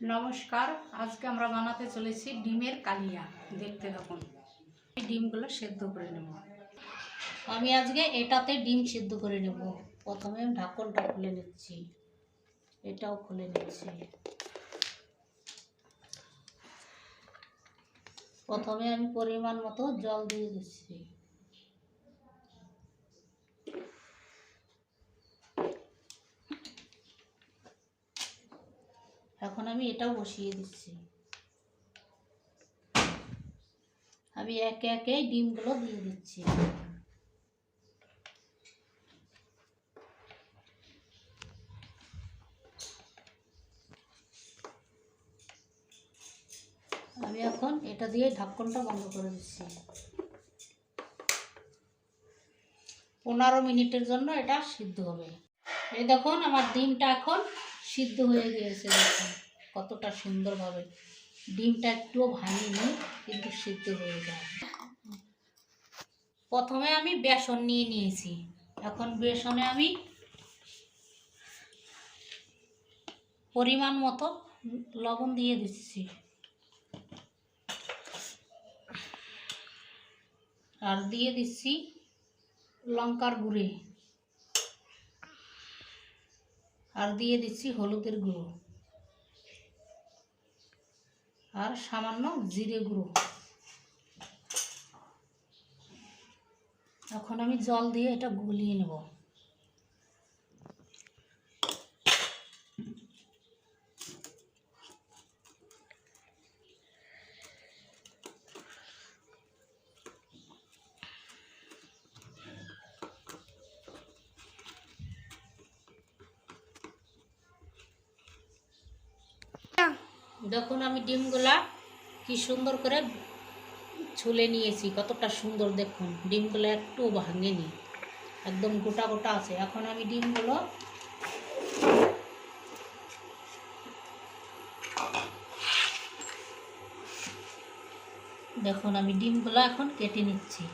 নমস্কার, আজকে আমরা বানাতে চলেছি ডিমের কালিয়া। দেখতে এই ডিমগুলো সেদ্ধ করে নেব। আমি আজকে এটাতে ডিম সেদ্ধ করে নেব। প্রথমে ঢাকনটা খুলে নিচ্ছি। এটাও খুলে নিচ্ছি। প্রথমে আমি পরিমাণ মতো জল দিয়ে দিচ্ছি এখন আমি এটাও বসিয়ে দিচ্ছি। আমি একে একে ডিমগুলো দিয়ে দিচ্ছি। আমি এখন এটা দিয়ে ঢাকনটা বন্ধ করে দিচ্ছি। পনেরো মিনিটের জন্য এটা সিদ্ধ হবে। এই দেখুন, আমার ডিমটা এখন সিদ্ধ হয়ে গিয়েছে দেখুন। কতটা সুন্দরভাবে। ডিমটা একটুও ভাঙিনি কিন্তু সিদ্ধ হয়ে যায়। প্রথমে আমি বেসন নিয়ে নিয়েছি। এখন বেসনে আমি পরিমাণ মতো লবণ দিয়ে দিচ্ছি। আর দিয়ে দিচ্ছি লঙ্কার গুঁড়ে। আর দিয়ে দিচ্ছি হলুদের গুঁড়ো। আর সামান্য জিরে গুঁড়ো। এখন আমি জল দিয়ে এটা গুলিয়ে নেব। দেখুন আমি ডিমগুলা কি সুন্দর করে ছুলে নিয়েছি, কতটা সুন্দর দেখুন, ডিমগুলো একটু ভাঙেনি, একদম গোটা গোটা আছে। এখন আমি ডিমগুলো দেখুন, আমি ডিমগুলো এখন কেটে নিচ্ছি।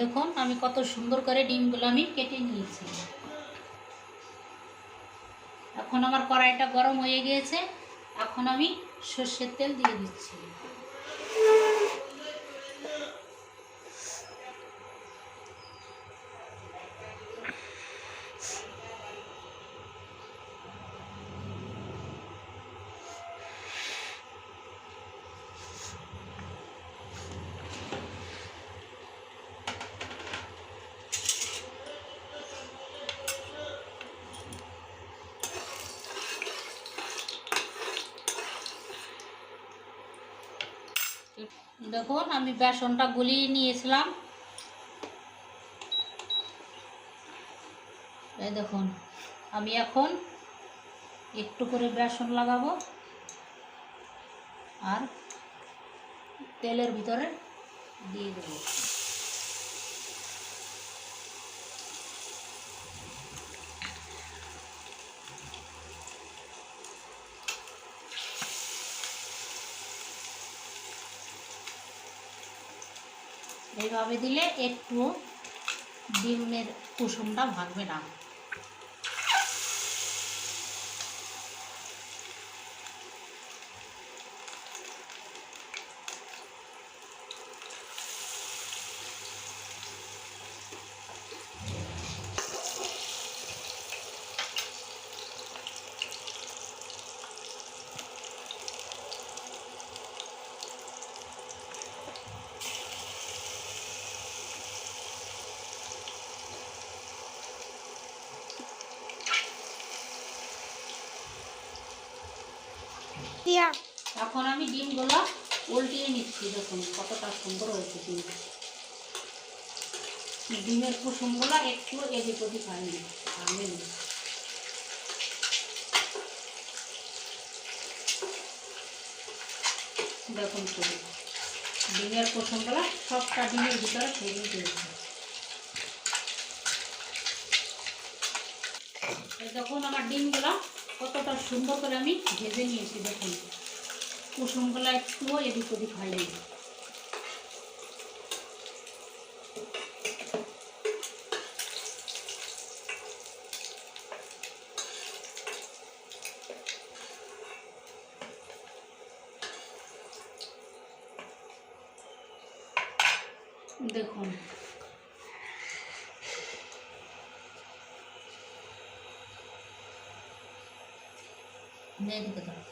দেখুন, আমি কত সুন্দর করে ডিমগুলো আমি কেটে নিয়েছি। এখন আমার কড়াইটা গরম হয়ে গিয়েছে। এখন আমি সর্ষের তেল দিয়ে দিচ্ছি। দেখুন, আমি বেসনটা গুলিয়ে নিয়েছিলাম। এই দেখুন, আমি এখন একটু করে বেসন লাগাবো আর তেলের ভিতরে দিয়ে দেবো। এইভাবে দিলে একটু ডিমের কুসুমটা ভাঙবে না। আমি ডিমগুলো উল্টিয়ে নিচ্ছি দেখুন কতটা সুন্দর হয়েছে ডিম। ডিমের কুসুমগুলো একটু এদিক ওদিক হয়নি আমি দেখুন ডিমের কুসুমগুলো সবটা ডিমের ভিতরে ছড়িয়ে দিয়েছে। দেখুন আমার ডিমগুলো কতটা সুন্দর করে আমি ভেজে নিয়েছি, দেখুন। কুসুমগুলো একটুও এদিক ওদিক হয়নি দেখুন নে এদিকে দাও।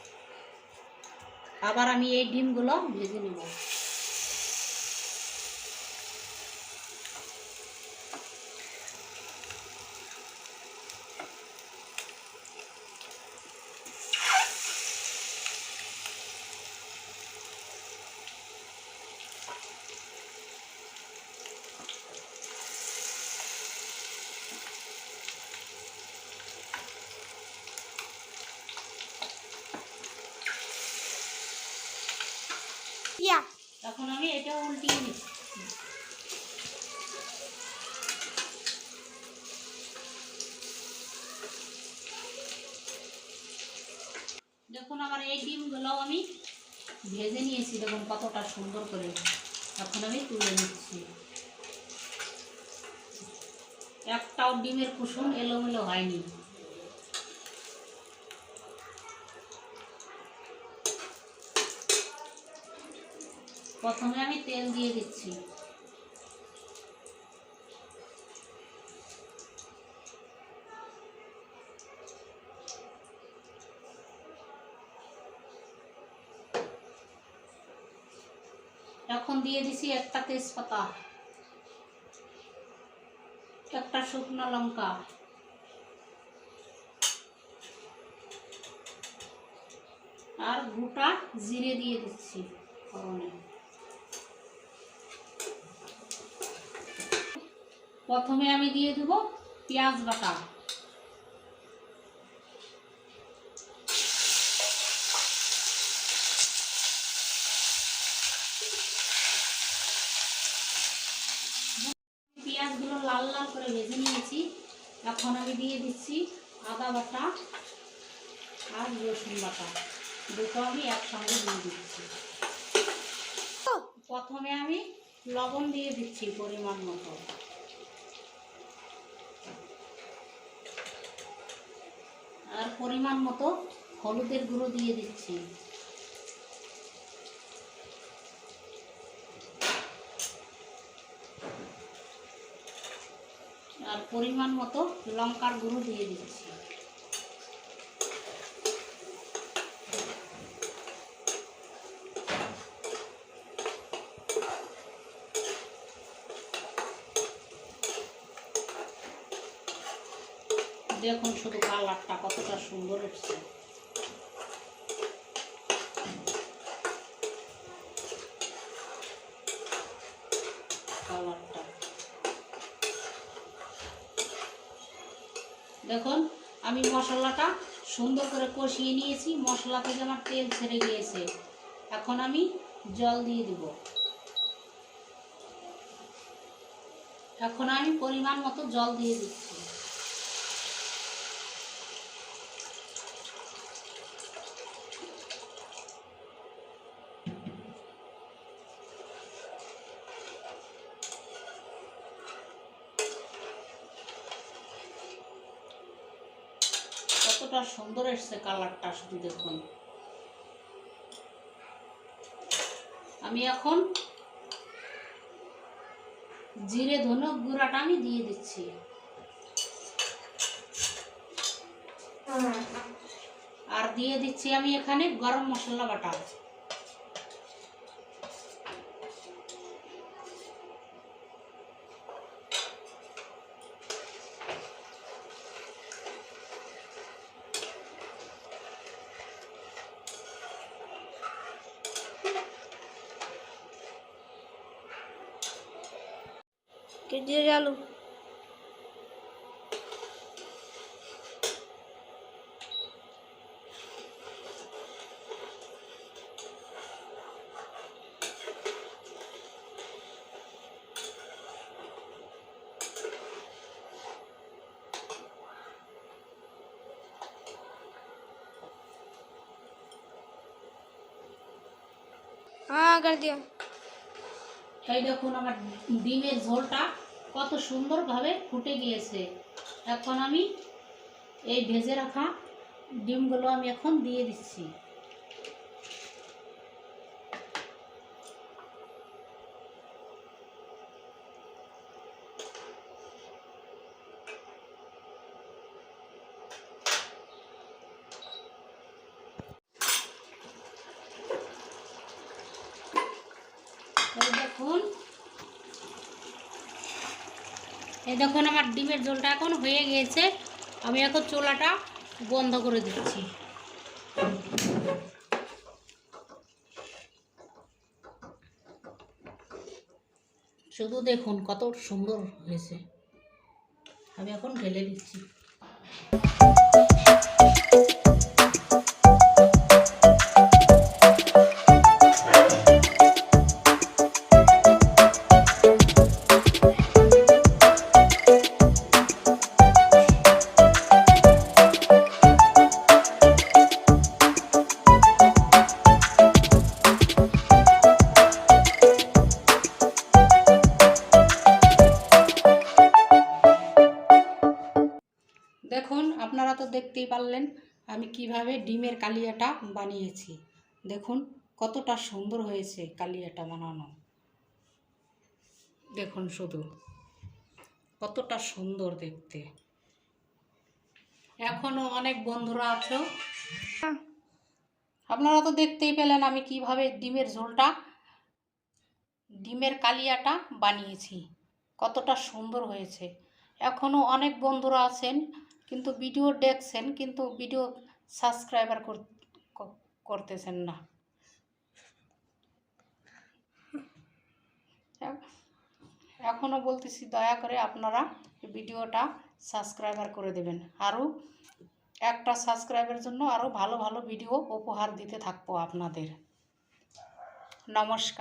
আবার আমি এই ডিমগুলো ভেজে নেব। এখন আমি এটা উল্টিয়ে নিচ্ছি দেখুন আমার এই ডিমগুলো আমি ভেজে নিয়েছি দেখুন কতটা সুন্দর করে এখন আমি তুলে নিচ্ছি। একটাও ডিমের কুসুম এলোমেলো হয়নি। প্রথমে আমি তেল দিয়ে দিচ্ছি। এখন দিয়ে দিছি একটা তেজপাতা, একটা শুকনো লঙ্কা। আর গোটা জিরে দিয়ে দিচ্ছি। প্রথমে আমি দিয়ে দেব পেঁয়াজ বাটা। পেঁয়াজগুলো লাল লাল করে ভেজে নিয়েছি। এখন আমি দিয়ে দিচ্ছি আদা বাটা আর রসুন বাটা। দুটো আমি একসঙ্গে দিয়ে দিচ্ছি। প্রথমে আমি লবণ দিয়ে দিচ্ছি পরিমাণ মতো আর পরিমাণ মতো হলুদের গুঁড়ো দিয়ে দিচ্ছি। আর পরিমাণ মতো লঙ্কার গুঁড়ো দিয়ে দিচ্ছি দেখুন শুধু কালারটা কতটা সুন্দর কালারটা। দেখুন, আমি মশলাটা সুন্দর করে কষিয়ে নিয়েছি, মশলা থেকে আমার তেল ছেড়ে গিয়েছে। এখন আমি জল দিয়ে দিব। এখন আমি পরিমাণ মতো জল দিয়ে দিচ্ছি। কতটা সুন্দর এসছে কালারটা শুধু দেখুন। আমি এখন জিরে ধনুক গুঁড়াটা আমি দিয়ে দিচ্ছি। আর দিয়ে দিচ্ছি আমি এখানে গরম মশলা বাটা। कितने चालू हाँ कर दिया। कई देखो ना धीमे झोल टाक। কত সুন্দরভাবে ফুটে গিয়েছে। এখন আমি এই ভেজে রাখা ডিমগুলো আমি এখন দিয়ে দিচ্ছি এই দেখুন এই দেখুন আমার ডিমের জলটা এখন হয়ে গিয়েছে। আমি এখন চোলাটা বন্ধ করে দিচ্ছি। শুধু দেখুন কত সুন্দর হয়েছে। আমি এখন ঢেলে দিচ্ছি আমি কীভাবে ডিমের কালিয়াটা বানিয়েছি? দেখুন, কতটা সুন্দর হয়েছে কালিয়াটা বানানো। দেখুন শুধু, কতটা সুন্দর দেখতে। এখনও অনেক বন্ধুরা আছো। আপনারা তো দেখতেই পেলেন আমি কীভাবে ডিমের ঝোলটা, ডিমের কালিয়াটা বানিয়েছি। কতটা সুন্দর হয়েছে। এখনও অনেক বন্ধুরা আছেন, কিন্তু ভিডিও দেখছেন, কিন্তু ভিডিও সাবস্ক্রাইবার করতেছেন না। এখনও বলতেছি দয়া করে আপনারা ভিডিওটা সাবস্ক্রাইবার করে দেবেন। আরও একটা সাবস্ক্রাইবের জন্য আরও ভালো ভালো ভিডিও উপহার দিতে থাকব আপনাদের। নমস্কার।